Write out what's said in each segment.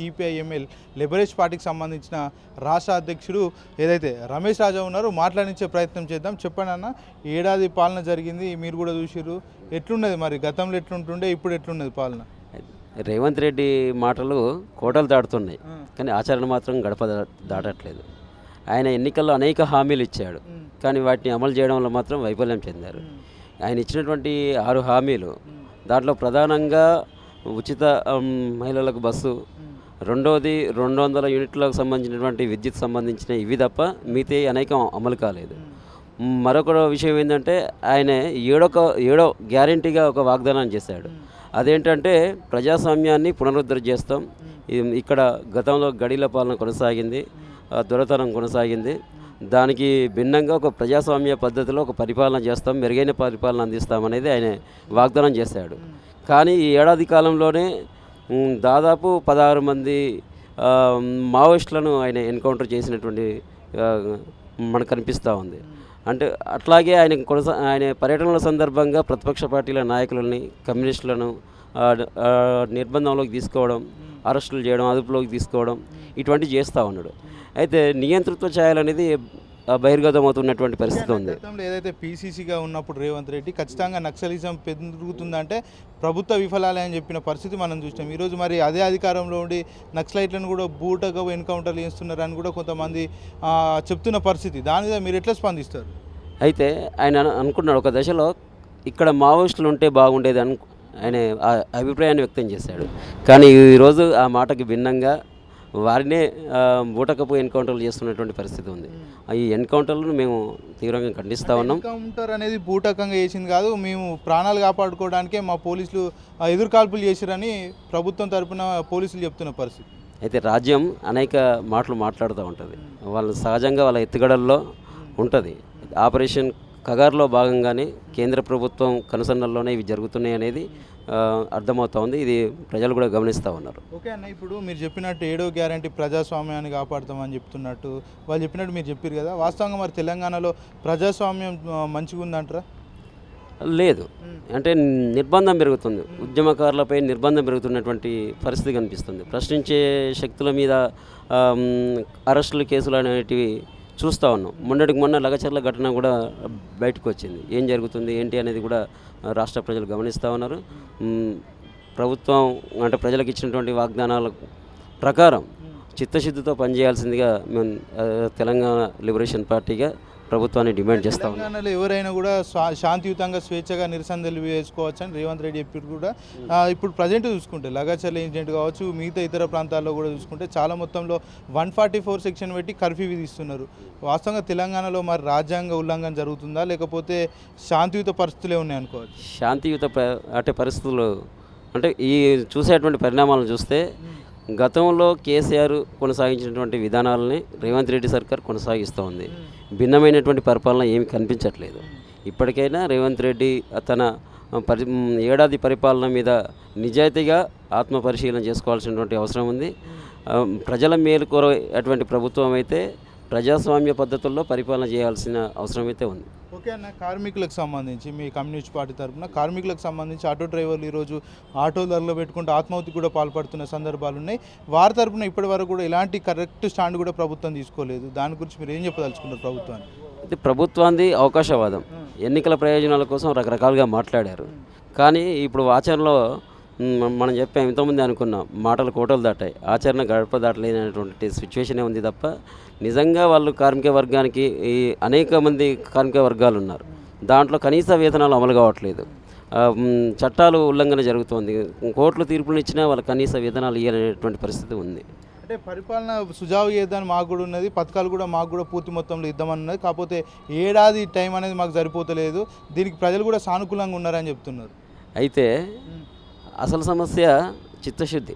CPIML లిబరేజ్ పార్టీకి సంబంధించిన రాష్ట్ర అధ్యక్షుడు ఏదైతే రమేష్ రాజా ఉన్నారో మాట్లాడించే ప్రయత్నం చేద్దాం. చెప్పండి అన్న ఏడాది పాలన జరిగింది మీరు కూడా చూసిర్రు. ఎట్లున్నది మరి? గతంలో ఎట్లుంటుండే ఇప్పుడు ఎట్లున్నది పాలన? రేవంత్ రెడ్డి మాటలు కోటలు దాటుతున్నాయి. కానీ ఆచరణ మాత్రం గడప దాటట్లేదు. ఆయన ఎన్నికల్లో అనేక హామీలు ఇచ్చాడు. కానీ వాటిని అమలు చేయడంలో మాత్రం వైఫల్యం చెందారు. ఆయన ఇచ్చినటువంటి ఆరు హామీలు దాంట్లో ప్రధానంగా ఉచిత మహిళలకు బస్సు రెండవది రెండు వందల యూనిట్లకు సంబంధించినటువంటి విద్యుత్ సంబంధించిన ఇవి తప్ప మిగతా అనేకం అమలు కాలేదు. మరొక విషయం ఏంటంటే ఆయన ఏడొక ఏడో గ్యారంటీగా ఒక వాగ్దానం చేశాడు. అదేంటంటే ప్రజాస్వామ్యాన్ని పునరుద్ధరణ చేస్తాం. ఇక్కడ గతంలో గడిల పాలన కొనసాగింది దొరతనం కొనసాగింది. దానికి భిన్నంగా ఒక ప్రజాస్వామ్య పద్ధతిలో ఒక పరిపాలన చేస్తాం మెరుగైన పరిపాలన అందిస్తామనేది ఆయన వాగ్దానం చేశాడు. కానీ ఈ ఏడాది కాలంలోనే దాదాపు పదహారు మంది మావోయిస్టులను ఆయన ఎన్కౌంటర్ చేసినటువంటి మనకు కనిపిస్తూ ఉంది. అంటే అట్లాగే ఆయన కొనసా ఆయన పర్యటనల సందర్భంగా ప్రతిపక్ష పార్టీల నాయకులని కమ్యూనిస్టులను నిర్బంధంలోకి తీసుకోవడం అరెస్టులు చేయడం అదుపులోకి తీసుకోవడం ఇటువంటివి చేస్తూ ఉన్నాడు. అయితే నియంతృత్వ ఛాయలు అనేది బహిర్గతమవుతున్నటువంటి పరిస్థితి ఉంది. గతంలో ఏదైతే పీసీసీగా ఉన్నప్పుడు రేవంత్ రెడ్డి ఖచ్చితంగా నక్సలిజం పెరుగుతుందంటే ప్రభుత్వ విఫలాలే అని చెప్పిన పరిస్థితి మనం చూసినాం. ఈరోజు మరి అదే అధికారంలో ఉండి నక్సలైట్లను కూడా బూటగా ఎన్కౌంటర్లు చేస్తున్నారని కూడా కొంతమంది చెప్తున్న పరిస్థితి. దాని మీద మీరు ఎట్లా స్పందిస్తారు? అయితే ఆయన అను- అనుకున్నాడు ఒక దశలో ఇక్కడ మావోయిస్టులు ఉంటే బాగుండేది అను ఆయన అభిప్రాయాన్ని వ్యక్తం చేశాడు. కానీ ఈరోజు ఆ మాటకి భిన్నంగా వారినే బూటకపు ఎన్కౌంటర్లు చేస్తున్నటువంటి పరిస్థితి ఉంది. ఈ ఎన్కౌంటర్లను మేము తీవ్రంగా ఖండిస్తూ ఉన్నాం. ఎన్కౌంటర్ అనేది బూటకంగా చేసింది కాదు మేము ప్రాణాలు కాపాడుకోవడానికే మా పోలీసులు ఎదురుకాల్పులు చేసిరని ప్రభుత్వం తరపున పోలీసులు చెప్తున్న పరిస్థితి. అయితే రాజ్యం అనేక మాటలు మాట్లాడుతూ ఉంటుంది. వాళ్ళు సహజంగా వాళ్ళ ఎత్తుగడల్లో ఉంటుంది. ఆపరేషన్ కగార్లో భాగంగానే కేంద్ర ప్రభుత్వం కనుసన్నల్లోనే ఇవి జరుగుతున్నాయి అనేది అర్థమవుతా ఉంది. ఇది ప్రజలు కూడా గమనిస్తూ ఉన్నారు. ఓకే అన్న ఇప్పుడు మీరు చెప్పినట్టు ఏడో గ్యారంటీ ప్రజాస్వామ్యాన్ని కాపాడుతామని చెప్తున్నట్టు వాళ్ళు చెప్పినట్టు మీరు చెప్పారు కదా. వాస్తవంగా మరి తెలంగాణలో ప్రజాస్వామ్యం మంచిగా ఉందంటారా? లేదు. అంటే నిర్బంధం పెరుగుతుంది. ఉద్యమకారులపై నిర్బంధం పెరుగుతున్నటువంటి పరిస్థితి కనిపిస్తుంది. ప్రశ్నించే శక్తుల మీద అరెస్టులు కేసులు అనేటివి చూస్తూ ఉన్నాం. మొన్నటికి మొన్న లగచర్ల ఘటన కూడా బయటకు వచ్చింది. ఏం జరుగుతుంది ఏంటి అనేది కూడా రాష్ట్ర ప్రజలు గమనిస్తూ ఉన్నారు. ప్రభుత్వం అంటే ప్రజలకు ఇచ్చినటువంటి వాగ్దానాల ప్రకారం చిత్తశుద్ధితో పనిచేయాల్సిందిగా మేము తెలంగాణ లిబరేషన్ పార్టీగా ప్రభుత్వాన్ని డిమాండ్ చేస్తా తెలంగాణలో ఎవరైనా కూడా శాంతియుతంగా స్వేచ్ఛగా నిరసన తెలియజేసుకోవచ్చు అని రేవంత్ రెడ్డి చెప్పి కూడా. ఇప్పుడు ప్రజెంట్ చూసుకుంటే లగాచర్ల ఇన్సిడెంట్ కావచ్చు మిగతా ఇతర ప్రాంతాల్లో కూడా చూసుకుంటే చాలా మొత్తంలో వన్ ఫార్టీ ఫోర్ సెక్షన్ పెట్టి కర్ఫ్యూ విధిస్తున్నారు. వాస్తవంగా తెలంగాణలో మరి రాజ్యాంగ ఉల్లంఘన జరుగుతుందా? లేకపోతే శాంతియుత పరిస్థితులే ఉన్నాయి అనుకోవచ్చు? శాంతియుత అంటే పరిస్థితులు అంటే ఈ చూసేటువంటి పరిణామాలను చూస్తే గతంలో కేసీఆర్ కొనసాగించినటువంటి విధానాలని రేవంత్ రెడ్డి సర్కార్ కొనసాగిస్తూ ఉంది. భిన్నమైనటువంటి పరిపాలన ఏమి కనిపించట్లేదు. ఇప్పటికైనా రేవంత్ రెడ్డి తన పరి ఏడాది పరిపాలన మీద నిజాయితీగా ఆత్మ పరిశీలన చేసుకోవాల్సినటువంటి అవసరం ఉంది. ప్రజల మేలు కోరేటువంటి ప్రభుత్వం అయితే ప్రజాస్వామ్య పద్ధతుల్లో పరిపాలన చేయాల్సిన అవసరం అయితే ఉంది. ఓకే అన్న కార్మికులకు సంబంధించి మీ కమ్యూనిస్ట్ పార్టీ తరఫున కార్మికులకు సంబంధించి ఆటో డ్రైవర్లు ఈరోజు ఆటో ధరలో పెట్టుకుంటూ ఆత్మహత్య కూడా పాల్పడుతున్న సందర్భాలు ఉన్నాయి. వారి తరఫున ఇప్పటి వరకు కూడా ఇలాంటి కరెక్ట్ స్టాండ్ కూడా ప్రభుత్వం తీసుకోలేదు. దాని గురించి మీరు ఏం చెప్పదలుచుకున్నారు ప్రభుత్వాన్ని? ఇది ప్రభుత్వాన్ని అవకాశవాదం. ఎన్నికల ప్రయోజనాల కోసం రకరకాలుగా మాట్లాడారు. కానీ ఇప్పుడు ఆచరణలో మనం చెప్పాం ఇంతకుముందే అనుకున్నాం మాటలు కోటలు దాటాయి ఆచరణ గడప దాటలేనటువంటి సిచ్యువేషనే ఉంది తప్ప నిజంగా వాళ్ళు కార్మిక వర్గానికి ఈ అనేక మంది కార్మిక వర్గాలు ఉన్నారు. దాంట్లో కనీస వేతనాలు అమలు కావట్లేదు. చట్టాలు ఉల్లంఘన జరుగుతోంది. కోర్టులు తీర్పులు ఇచ్చినా వాళ్ళ కనీస వేతనాలు ఇవ్వనేటువంటి పరిస్థితి ఉంది. అంటే పరిపాలన సుజావు చేద్దాని మాకు కూడా ఉన్నది పథకాలు కూడా మాకు కూడా పూర్తి మొత్తంలో ఇద్దామని ఉన్నది. కాకపోతే ఏడాది టైం అనేది మాకు సరిపోతలేదు. దీనికి ప్రజలు కూడా సానుకూలంగా ఉన్నారని చెప్తున్నారు. అయితే అసలు సమస్య చిత్తశుద్ధి.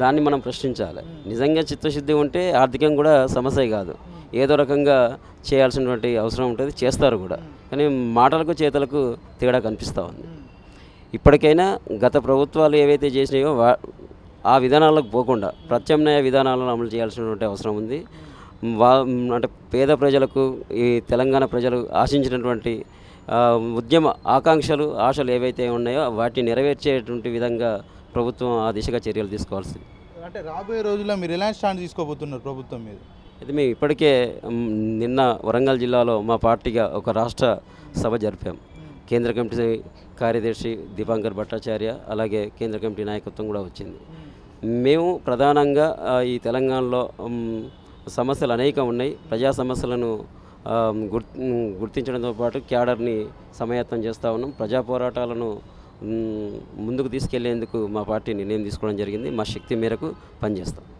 దాన్ని మనం ప్రశ్నించాలి. నిజంగా చిత్తశుద్ధి ఉంటే ఆర్థికంగా కూడా సమస్య కాదు. ఏదో రకంగా చేయాల్సినటువంటి అవసరం ఉంటుంది చేస్తారు కూడా. కానీ మాటలకు చేతలకు తేడా కనిపిస్తూ ఉంది. ఇప్పటికైనా గత ప్రభుత్వాలు ఏవైతే చేసినాయో వా ఆ విధానాలకు పోకుండా ప్రత్యామ్నాయ విధానాలను అమలు చేయాల్సినటువంటి అవసరం ఉంది. వా అంటే పేద ప్రజలకు ఈ తెలంగాణ ప్రజలు ఆశించినటువంటి ఉద్యమ ఆకాంక్షలు ఆశలు ఏవైతే ఉన్నాయో వాటిని నెరవేర్చేటువంటి విధంగా ప్రభుత్వం ఆ దిశగా చర్యలు తీసుకోవాల్సింది. అంటే రాబోయే రోజుల్లో మీరు ఎలాంటి స్టాండ్ తీసుకోబోతున్నారు ప్రభుత్వం మీద. అయితే మేము ఇప్పటికే నిన్న వరంగల్ జిల్లాలో మా పార్టీగా ఒక రాష్ట్ర సభ జరిపాం. కేంద్ర కమిటీ కార్యదర్శి దీపాంకర్ భట్టాచార్య అలాగే కేంద్ర కమిటీ నాయకత్వం కూడా వచ్చింది. మేము ప్రధానంగా ఈ తెలంగాణలో సమస్యలు అనేకం ఉన్నాయి. ప్రజా సమస్యలను గుర్తించడంతో పాటు క్యాడర్ని సమాయత్తం చేస్తూ ఉన్నాం. ప్రజా పోరాటాలను ముందుకు తీసుకెళ్ళేందుకు మా పార్టీ నిర్ణయం తీసుకోవడం జరిగింది. మా శక్తి మేరకు పనిచేస్తాం.